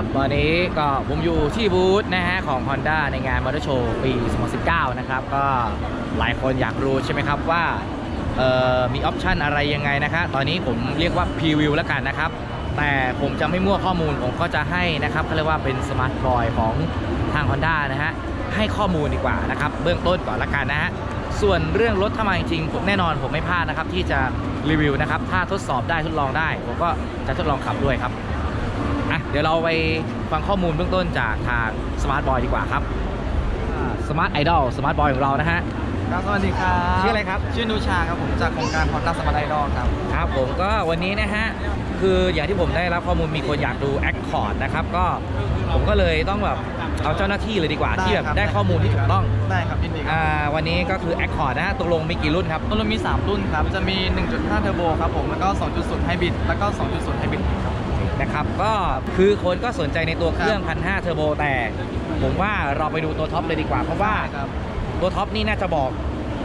ับตอนนี้ก็ผมอยู่ที่บูธนะฮะของ Honda ในงานมอเตอร์โชว์ปี 2019 นะครับ ก็หลายคนอยากรู้ใช่ไหมครับว่ามีออปชันอะไรยังไงนะคะตอนนี้ผมเรียกว่าพรีวิวแล้วกันนะครับ แต่ผมจะไม่มั่วข้อมูลผมก็จะให้นะครับเขาเรียกว่าเป็นสมาร์ทบอยของทาง Honda นะฮะให้ข้อมูลดีกว่านะครับเบื้องต้นก่อนละกันนะฮะส่วนเรื่องรถถ้ามาจริงผมแน่นอนผมไม่พลาดนะครับที่จะรีวิวนะครับถ้าทดสอบได้ทดลองได้ ผมก็จะทดลองขับด้วยครับ อะเดี๋ยวเราไปฟังข้อมูลเบื้องต้นจากทางสมาร์ทบอยดีกว่าครับสมาร์ทไอดอลสมาร์ทบอยของเรานะฮะครับสวัสดีครับ ชื่ออะไรครับ ชื่อนูชาครับผมจากโครงการพอร์ตสมาร์ทไอดอลครับ ครับผมก็วันนี้นะฮะ คืออย่างที่ผมได้รับข้อมูลมีคนอยากดู Accord นะครับ ก็ผมก็เลยต้องแบบเอาเจ้าหน้าที่เลยดีกว่าได้ที่แบบครับได้ข้อมูลที่ถูกต้อง ได้ครับยินดีครัอ่าวันนี้ก็คือ Accord นะฮะตกลงมีกี่รุ่นครับต้นรุ่นมี 3 รุ่นครับ จะมี 1.5 เทอร์โบครับผม แล้วก็ 2.0 ไฮบริด แล้วก็ 2.0 ไฮบริดครับ นะครับก็คือคนก็สนใจในตัวเครื่อง1,500เทอร์โบแต่ ผมว่าเราไปดูตัวท็อปเลยดีกว่า เพราะว่าครับตัวท็อปนี่น่าจะบอก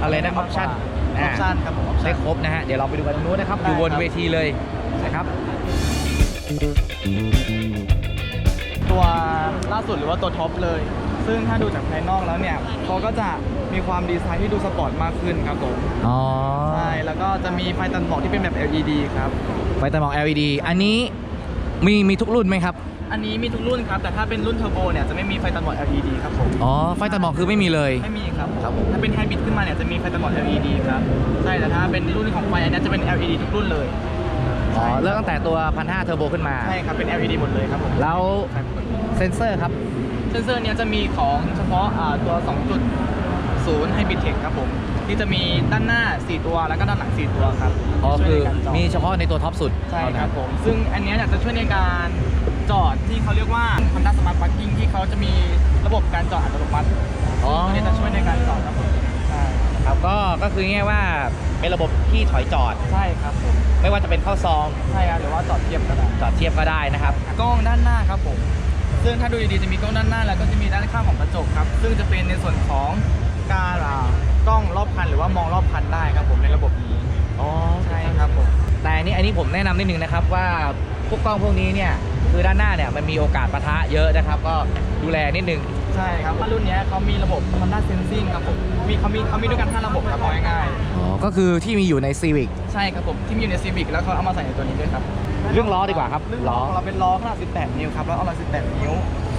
อะไรนะออปชั่นออปชั่นครับผมออปได้ชั่น ครบนะฮะเดี๋ยวเราไปดูกันตรงนู้นนะครับได้อยู่บนครับ เวทีเลยนะครับ ตัวล่าสุดหรือว่าตัวท็อปเลย ซึ่งถ้าดูจากภายนอกแล้วเนี่ยเขาก็จะมีความดีไซน์ที่ดูสปอร์ตมากขึ้นครับผมอ๋อใช่แล้วก็จะมีไฟตัดหมอกที่เป็นแบบ LED ครับ ไฟตามอง LED อันนี้ มีมีทุกรุ่นไหมครับ อันนี้มีทุกรุ่นครับ แต่ถ้าเป็นรุ่นเทอร์โบเนี่ยจะไม่มีไฟตัดหมอก LED ครับผม อ๋อ ไฟตามองคือไม่มีเลย ไม่มีครับครับผม ถ้าเป็นไฮบริดขึ้นมาเนี่ยจะมีไฟตัดหมอก LED ครับ ใช่ แต่ถ้าเป็นรุ่นของไฟอันเนี้ยจะเป็น LED ทุกรุ่นเลย อ๋อ เริ่มตั้งแต่ตัว 1,500เทอร์โบขึ้นมา ใช่ครับ เป็น LED หมดเลยครับผม แล้วเซนเซอร์ครับ เซนเซอร์เนี้ยจะมีของเฉพาะอ่าตัว 2.0 Hybrid Tech ครับผม ที่จะมีด้านหน้า 4 ตัวแล้วก็ด้านหลัง 4 ตัวครับอ๋อช่วยคือในการจอดมีเฉพาะในตัวท็อปสุดใช่เท่าคนั้รันบผม ซึ่งอันเนี้ยเนี่ยจะช่วยในการจอดที่เขาเรียกว่า Honda Smart Parking ที่เขาจะมีระบบการจอดอัตโนมัติอ๋อตัวนี้จะช่วยในการจอดครับผมใช่ครับก็ก็คือง่ายๆว่าเป็นระบบที่ถอยจอด ใช่ครับผมไม่ว่าจะเป็นเข้าซองใช่ครับหรือว่าจอดเทียบก็ได้ จอดเทียบก็ได้นะครับ กล้องด้านหน้าครับผม ซึ่งถ้าดูดีๆจะมีกล้องด้านหน้าแล้วก็จะมีด้านข้างของกระจกครับ ซึ่งจะเป็นในส่วนของการอ่า กล้องรอบคันหรือว่ามองรอบคันได้ครับผมในระบบนี้อ๋อใช่ครับผมแต่อันนี้อันนี้ผมแนะนำนิดนึงนะครับว่าพวกกล้องพวกนี้เนี่ยคือด้านหน้าเนี่ยมันมีโอกาสปะทะเยอะนะครับ ก็ดูแลนิดนึงใช่ครับรุ่นเนี้ยเขามีระบบ Honda Sensing ครับผมมีเขามีเขามีด้วยกัน5ระบบครับเอาง่ายอ๋อก็คือที่มีอยู่ใน Civic ๆใช่ครับผมที่มีอยู่ใน Civic แล้วเขาเอามาใส่ในตัวนี้ด้วยครับเรื่องล้อดีกว่าครับเรื่องล้ล้ออของเราเป็นล้อขนาด 18 นิ้วครับแล้วเอามา18 นิ้ว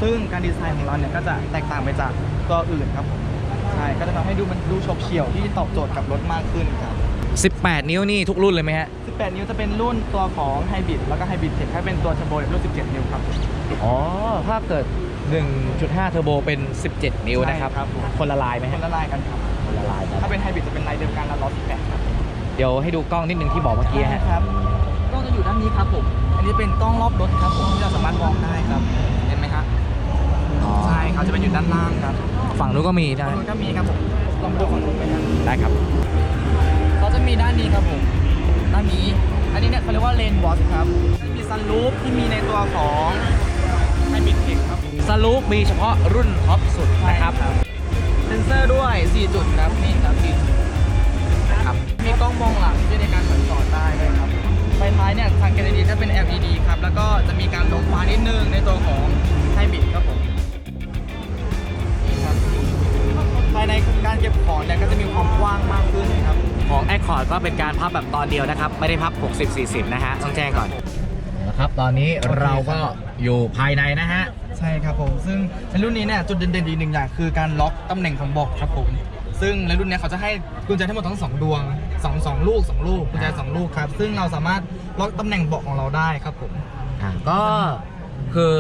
ซึ่งการดีไซน์ของเราเนี่ยก็จะแตกต่างไปจากตัวอื่นครับผม ใช่ก็จะทำให้ดูมันดูโฉบเฉี่ยวที่ตอบโจทย์กับรถมากขึ้นครับ 18 นิ้วนี่ทุกรุ่นเลยไหมฮะ 18 นิ้วจะเป็นรุ่นตัวของไฮบริดแล้วก็ไฮบริดเทคถ้าเป็นตัวเทอร์โบรุ่น 17 นิ้วครับ อ๋อ ถ้าเกิด 1.5 เทอร์โบเป็น 17 นิ้วนะครับ ใช่ครับผม คนละลายไหมคฮะนละลายกันครับ คนละลายครับ ถ้าเป็นไฮบริดจะเป็นลายเดิมกันละล้อ18ครับเดี๋ยวให้ดูกล้องนิดนึงที่บอกเมื่อกี้ฮะ ครับกล้องจะอยู่ด้านนี้ครับผม อันนี้เป็นกล้องรอบรถครับผมที่เราสามารถมองได้ครับเห็นไหมครับ อ๋อใช่เขาจะเป็นอยู่ด้านล่างครับฝั่งนู้นก็มีตรนะงนู้นก็มีครับผมลองดูฝั่งนู้นไหมครับได้ครับเขาจะมีด้านนี้ครับผมด้านนี้ อันนี้เนี่ยเขาเรียกว่าเลนวอชครับจะมีซันรูฟที่มีในตัวของไฮบริดเทคครับสลูปมีเฉพาะรุ่นท็อปสุดนะครับเซนเซอร์ด้วย 4 จุดครับนี่ครับ4จุดนะครับมีกล้องมองหลังช่วยในการสังจอดได้ด้วยครับไฟท้ายเนี่ยสังเกตดีๆจะเป็น LED ครับ แล้วก็จะมีการลงฟ้านิดนึงในตัวของไฮบริดครับผม ภายในการเก็บของเนี่ยก็จะมีความกว้างมากขึ้นครับ ของ Accord ก็เป็นการพับแบบตอนเดียวนะครับ ไม่ได้พับ 60-40 นะฮะต้องแจ้งก่อนนะครับตอนนี้เราก็อยู่ภายในนะฮะ ใช่ครับผม ซึ่งในรุ่นนี้เนี่ยจุดเด่นๆอีกหนึ่งอย่างคือการล็อกตำแหน่งของเบอกครับผม ซึ่งในรุ่นเนี้ยเขาจะให้กุญแจทั้งหมดทั้งสองดวงสองสองลูกสองลูกกุญแจสองลูกครับ ซึ่งเราสามารถล็อกตำแหน่งเบาะของเราได้ครับผม อ่าก็คือ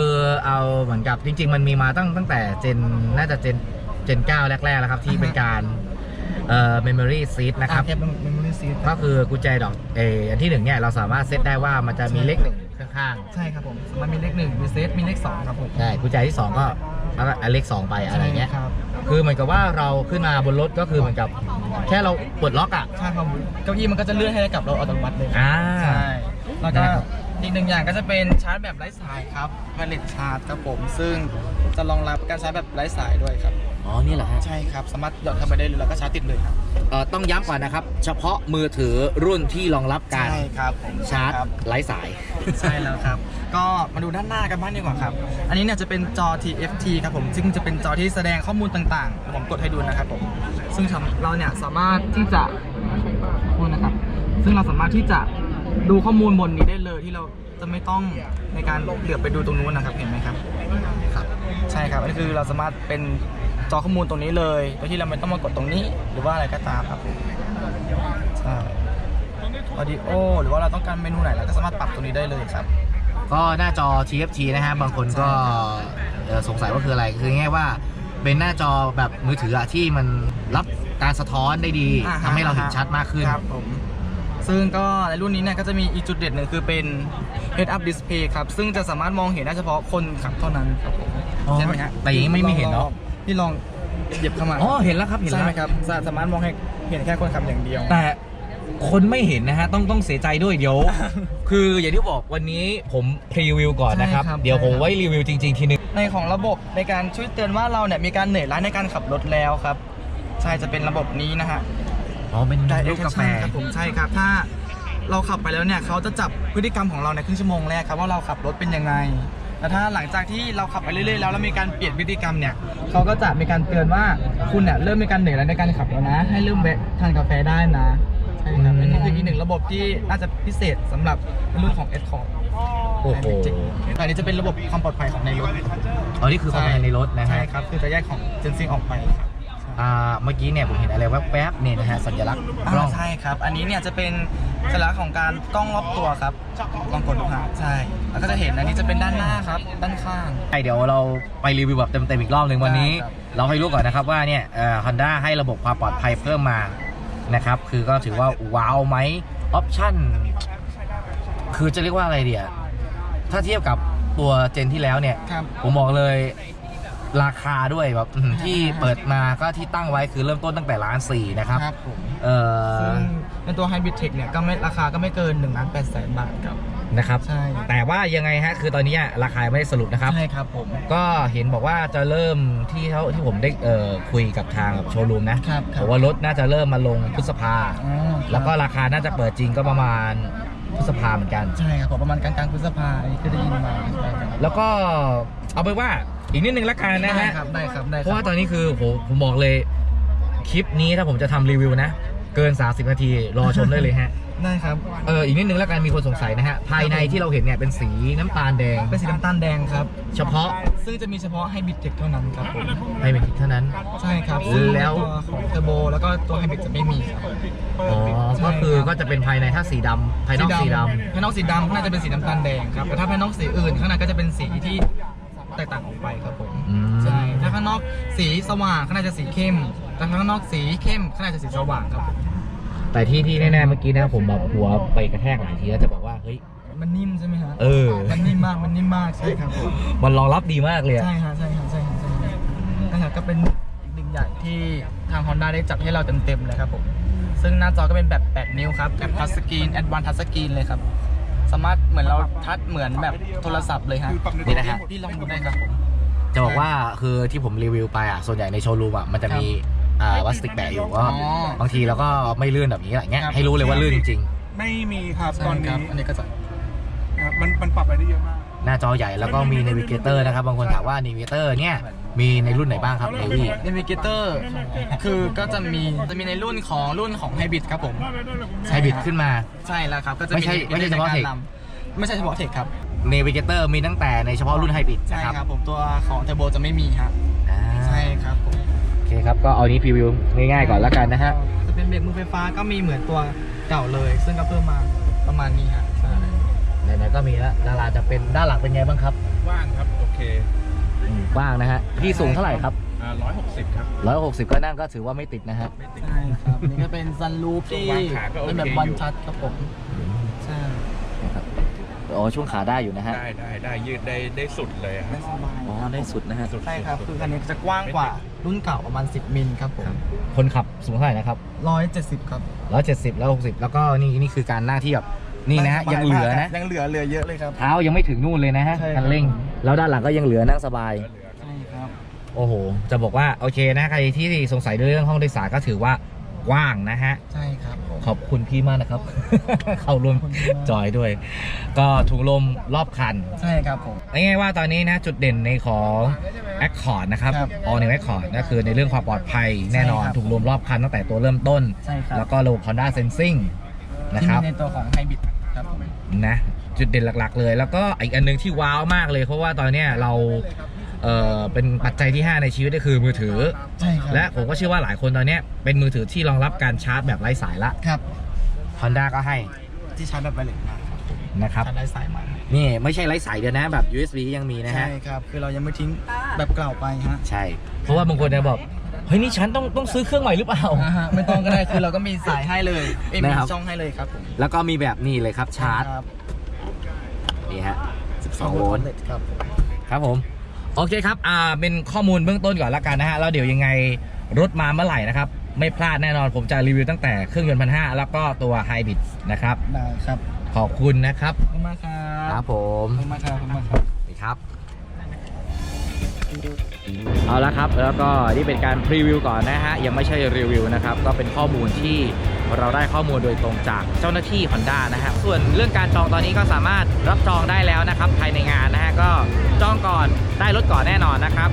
เอาเหมือนกับจริง ๆ มันมีมาตั้งตั้งแต่เจนน่าจะเจน เจน9แรกๆแล้วครับ ที่เป็นการเอ่อ memory seat นะครับอ่า Cap Memory Seat ก็คือกุญแจดอกเอออันที่หนึ่งเนี่ยเราสามารถเซตได้ว่ามันจะมีเลขหนึ่งข้างใช่ครับผมสามารถมีเลขหนึ่งมีเซตมีเลขสองครับผมๆใช่กุญแจที่สองก็เอาเอาเลขสองไปอะไรเงี้ย ใช่ครับคือเหมือนกับว่าเราขึ้นมาบนรถก็คือเหมือนกับแค่เราปลดล็อกอะ ใช่ครับผมเก้าอี้มันก็จะเลื่อนให้กับเราอัตโนมัติเลยอ่า ใช่แล้วก็ได้ครับ อีกหนึ่งอย่างก็จะเป็นชาร์จแบบไร้สายครับ Wireless Charge ครับผม ซึ่งจะรองรับการชาร์จแบบไร้สายด้วยครับ อ๋อนี่เหรอฮะใช่ครับ สามารถหยอดเข้าไปได้เลยแล้วก็ชาร์จติดเลยครับเอ่อต้องย้ำก่อนนะครับ เฉพาะมือถือรุ่นที่รองรับการใช่ครับผมชาร์จครับไร้สาย ใช่แล้วครับ ก็มาดูด้านหน้ากันบ้างดีกว่าครับ อันนี้เนี่ยจะเป็นจอ TFT ครับผม ซึ่งจะเป็นจอที่แสดงข้อมูลต่างๆ ผมกดให้ดูนะครับผม ซึ่งทำเราเนี่ยสามารถที่จะพูดนะครับ ซึ่งเราสามารถที่จะดูข้อมูลบนนี้ได้เลยที่เราจะไม่ต้องในการเหลือบไปดูตรงนู้นนะครับ เห็นไหมครับ ครับ ใช่ครับ อันนี้คือเราสามารถเป็น จอข้อมูลตรงนี้เลยโดยที่เราไม่ต้องมากดตรงนี้หรือว่าอะไรก็ตามครับผมใช่ออดิโอหรือว่าเราต้องการเมนูไหนเราก็สามารถปรับตรงนี้ได้เลยครับ ก็หน้าจอ TFT นะฮะบางคนก็เอ่อสงสัยว่าคืออะไรคือง่ายๆว่าเป็นหน้าจอแบบมือถืออะที่มันรับการสะท้อนได้ดีอ่าฮะทำให้เราเห็นชัดมากขึ้นครับผมซึ่งก็ในรุ่นนี้เนี่ยก็จะมีอีกจุดเด่นหนึ่งคือเป็น Head Up Display ครับ ซึ่งจะสามารถมองเห็นได้เฉพาะคนขับเท่านั้นครับผมอ๋อใช่ไหมฮะแต่อย่างนี้ไม่ไม่เห็นเนอะ พี่ลองเหยียบเข้ามาอ๋อเห็นแล้วครับเห็นใช่แล้วไหมครับสาสามารถมองให้เห็นแค่คนขับอย่างเดียว แต่คนไม่เห็นนะฮะต้องต้องเสียใจด้วยเดี๋ยว คืออย่างที่บอกวันนี้ผมพรีวิวก่อนนะครับ ใช่ครับ เดี๋ยวผมใช่ครับไว้รีวิวจริง ๆ ทีนึง ในของระบบในการช่วยเตือนว่าเราเนี่ยมีการเหนื่อยล้าในการขับรถแล้วครับ ใช่จะเป็นระบบนี้นะฮะ อ๋อเป็น Direct รูปกาแฟ Action ครับผมใช่ครับ ถ้าเราขับไปแล้วเนี่ยเขาจะจับพฤติกรรมของเราในครึ่งชั่วโมงแรกครับว่าเราขับรถเป็นยังไง แต่ถ้าหลังจากที่เราขับไปเรื่อยๆแล้วแล้วมีการเปลี่ยนพฤติกรรมเนี่ยเขาก็จะมีการเตือนว่าคุณเนี่ยเริ่มมีการเหนื่อยแล้วในการขับแล้วนะ ให้เริ่มแวะทานกาแฟได้นะใช่ครับอืมอันนี้คืออีกหนึ่งระบบที่น่าจะพิเศษสำหรับรุ่นของ S ของโอ้โหอันนี้จะเป็นระบบความปลอดภัยของในรถ อ๋อนี่คือความภายในรถนะใช่ฮะครับ คือจะแยกของเจนซิงออกไปครับ อ่าเมื่อกี้เนี่ยผมเห็นอะไรแวบๆเนี่ยนะฮะสัญลักษณ์กล้องอ่าใช่ครับ อันนี้เนี่ยจะเป็นสัญลักษณ์ของการกล้องรอบตัวครับลองกดดูครับใช่ แล้วก็จะเห็นอันนี้จะเป็นด้านหน้าครับ ด้านข้าง ใช่เดี๋ยวเราไปรีวิวแบบเต็มๆอีกรอบหนึ่งวันนี้ ได้ครับ เราให้รู้ก่อนนะครับว่าเนี่ยฮอนด้าให้ระบบความปลอดภัยเพิ่มมานะครับคือก็ถือว่าว้าวไหมออปชั่นคือจะเรียกว่าอะไรเดียถ้าเทียบกับตัวเจนที่แล้วเนี่ย ครับ ผมบอกเลย ราคาด้วยแบบอื้อหือที่เปิดมาก็ที่ตั้งไว้คือเริ่มต้นตั้งแต่ล้านสี่นะครับ ครับผมเออซึ่งในตัว Hybrid Tech เนี่ยก็ไม่ราคาก็ไม่เกิน1ล้าน8แสนบาทครับ นะครับ ใช่ แต่ว่ายังไงฮะ คือตอนนี้ราคายังไม่ได้สรุปนะครับ ใช่ครับผม ก็เห็นบอกว่าจะเริ่มที่เขาที่ผมได้เอ่อคุยกับทางโชว์รูมนะครับครับ บอกว่ารถน่าจะเริ่มมาลงพฤษภา อ๋อครับแล้วก็ราคาน่าจะเปิดจริงก็ประมาณพฤษภาเหมือนกัน ใช่ครับผมประมาณกลางๆพฤษภาอันนี้คือได้ยินมาใช่ครับแล้วก็ เอาไปนว่าอีกนิดนึงละกันนะได้ฮะ ครับได้ครับได้เพคราะรัว่าตอนนี้คือโหผมบอกเลยคลิปนี้ถ้าผมจะทำรีวิวนะ เกิน 30 นาที รอชมได้เลยฮะ ได้ครับ เอออีกนิดนึงละกันมีคนสงสัยนะฮะ ภายในที่เราเห็นเนี่ยเป็นสีน้ำตาลแดง เป็นสีน้ำตาลแดงครับ เฉพาะซึ่งจะมีเฉพาะ Hybrid Tech เท่านั้นครับผมให้เป็นเท่านั้น ใช่ครับแล้วซึ่งตัวของเทอร์โบแล้วก็ตัวไฮบริดจะไม่มีครับอ๋อใช่ก็คือครับก็จะเป็นภายในถ้าสีดำภายนอกสีดำภายนอกสีดำข้างในจะเป็นสีน้ำตาลแดงครับแต่ถ้าภายนอกสีอื่นข้างในก็จะเป็นสีที่ แตกต่างออกไปครับผมอืม ใช่ถ้าข้างนอกสีสว่างข้างในจะสีเข้มแต่ข้างนอกสีเข้มข้างในจะสีสว่างครับผมแต่ที่ที่แน่ๆเมื่อกี้นะผมแบบหัวไปกระแทกหลายทีแล้วจะบอกว่าเฮ้ย มันนิ่มใช่ไหมฮะเออ มันนิ่มมากมันนิ่มมากใช่ครับผมมันรองรับดีมากเลยอะ ใช่ฮะใช่ฮะใช่ฮะใช่ฮะนะครับก็เป็นอีกหนึ่งอย่างที่ทาง Honda ได้จัดให้เราเต็มๆเลยครับผมซึ่งหน้าจอก็เป็นแบบ 8 นิ้วครับแบบทัชสกรีนแอดวานทัชสกรีนเลยครับ สามารถเหมือนเราทัชเหมือนแบบโทรศัพท์เลยฮะนี่นะฮะ พี่ลองดูได้ครับผม จะบอกว่าคือที่ผมรีวิวไปอะส่วนใหญ่ในโชว์รูมอะมันจะมีอ่าวัสติกแปะอยู่ก็อ๋อบางทีเราก็ไม่ลื่นแบบนี้อะไรเงี้ยครับ ให้รู้เลยว่าลื่นจริงไม่มีครับใช่ตอนคนี้รับอันนี้ก็จะครับมันมันปรับอะไรได้เยอะมาก ๆ หน้าจอใหญ่แล้วก็มีเนวิเกเตอร์นะครับบางคนถามว่าเนวิเกเตอร์เนี่ย มีในรุ่นไหนบ้างครับเนวี่ n a v i g a t o r คือก็จะมีจะมีในรุ่นของรุ่นของ Hybrid ครับผมไฮบริดขึ้นมา ใช่แล้วครับ ก็จะไม่ใช่ Navigator ไม่ใช่เฉพาะในกร Tech นำไม่ใช่เฉพาะเทคครับเนวิเกเตอร์มีตั้งแต่ในเฉพาะรุ่นไฮบริดใช่นะครับครับผมตัวของเทอร์โบจะไม่มีฮะอ่าใช่ครับผมโอเคครับ ก็เอานี้พรีวิวง่ายๆก่อนแล้วกันนะฮะ จะเป็นเบรกมือไฟฟ้าก็มีเหมือนตัวเก่าเลย ซึ่งก็เพิ่มมาประมาณนี้ฮะใช่ ไหนๆก็มีแล้วดาราจะเป็นด้านหลังเป็นไงบ้างครับ ว่างครับ โอเค กว้างนะฮะที่สูงเท่าไหร่ครับอ่าร้อยหกสิบครับ160ก็นั่งก็ถือว่าไม่ติดนะฮะใช่ครับอันนี่ก็เป็นซันรูฟที่วางขาก็โอเคเป็นแบบอยู่วันทัชครับผมใช่อ๋อช่วงขาได้อยู่นะฮะ ได้ได้ได้ยืดได้ได้สุดเลยอะได้สบายอ๋อได้สุดนะฮะสุดใช่ครับคือคันนี้จะกว้างกว่ารุ่นเก่าประมาณ 10 มิลครับผมคนขับสูงเท่าไหร่นะครับ170 ครับ 170 แล้ว 60 แล้วก็นี่นี่คือการหน้าที่แบบนี่นะฮะได้สบายังเหลือมากนะครับยังเหลือเหลือเยอะเลยครับเท้ายังไม่ถึงนู่นเลยนะฮะใช่ครับคันเร่ง แล้วด้านหลังก็ยังเหลือนั่งสบาย โอ้โห จะบอกว่าโอเคนะใครที่สงสัยเรื่องห้องโดยสารก็ถือว่ากว้างนะฮะ ใช่ครับผม ขอบคุณพี่มากนะครับ เข้าร่วมขอบคุณมาก จอยด้วย ก็ถุงลมรอบคันใช่ครับผม ง่ายๆว่าตอนนี้นะจุดเด่นในของ Accord นะครับ ครับ All New Accord ก็คือในเรื่องความปลอดภัยแน่นอนใช่ครับ ถุงลมรอบคันตั้งแต่ตัวเริ่มต้น ใช่ครับแล้วก็ระบบ Honda Sensing นะที่คมีรับ ในตัวของไฮบริดครับผม นะจุดเด่นหลักๆเลย แล้วก็อีกอันหนึงที่ว้าวมากเลย เพราะว่าตอนเนี้ยเรา เออเป็นปัจจัยที่ 5 ในชีวิตก็คือมือถือ ใช่ครับและผมก็เชื่อว่าหลายคนตอนเนี้ยเป็นมือถือที่รองรับการชาร์จแบบไร้สายละ ครับ Honda ก็ให้ที่ชาร์จแบบไวเลสมานะครับชาร์จไร้สายมานี่ไม่ใช่ไร้สายเดียวนะแบบ USB ยังมีนะใช่ฮะครับ คือเรายังไม่ทิ้งแบบเก่าไปฮะใช่ เพราะว่าบางคนจะบอกเฮ้ยนี่ฉันต้องต้องซื้อเครื่องใหม่หรือเปล่า อ่าฮะไม่ต้องก็ได้คือเราก็มีสายให้เลยเอ้ยมีนะครับ ช่องให้เลยครับผมแล้วก็มีแบบนี้เลยครับชาร์จครับนี่ฮะ12โวลต์ครับผมครับผม โอเคครับ อ่า เป็นข้อมูลเบื้องต้นก่อนละกันนะฮะ แล้วเดี๋ยวยังไงรถมาเมื่อไหร่นะครับ ไม่พลาดแน่นอน ผมจะรีวิวตั้งแต่เครื่องยนต์พันห้าแล้วก็ตัวไฮบริดนะครับ ได้ครับ ขอบคุณนะครับ ขอบคุณมากครับ ครับผม ขอบคุณมากครับขอบคุณมากครับ สวัสดีครับ เอาละครับ แล้วก็นี่เป็นการพรีวิวก่อนนะฮะ ยังไม่ใช่รีวิวนะครับ ก็เป็นข้อมูลที่เราได้ข้อมูลโดยตรงจากเจ้าหน้าที่ Honda นะฮะส่วนเรื่องการจองตอนนี้ก็สามารถรับจองได้แล้วนะครับ ภายในงานนะฮะ ก็จองก่อนได้รถก่อนแน่นอนนะครับ